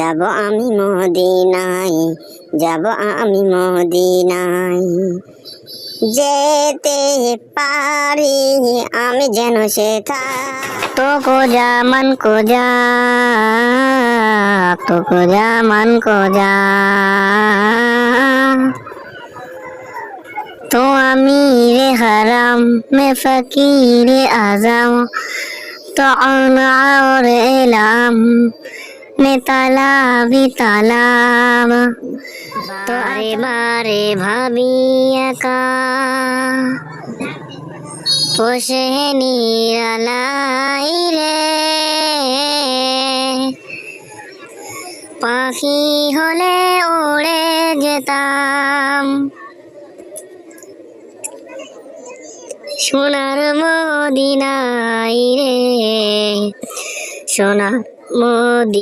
যাব আমি মদিনায়, যাব আমি মদিনায়। যেতে পারি আমি যেন সেটা তো কোজা মন কোজা তো কোজা মন কোজা তো আমি রে হারাম, মে ফকির আজম। তো और এলাম মে তালাবি তালাম বারে বারে ভাবি একা। পোষে নিরালাই রে। পাখি হলে উড়ে যেতাম। সোনার মদিনাই রে, সোনার মদি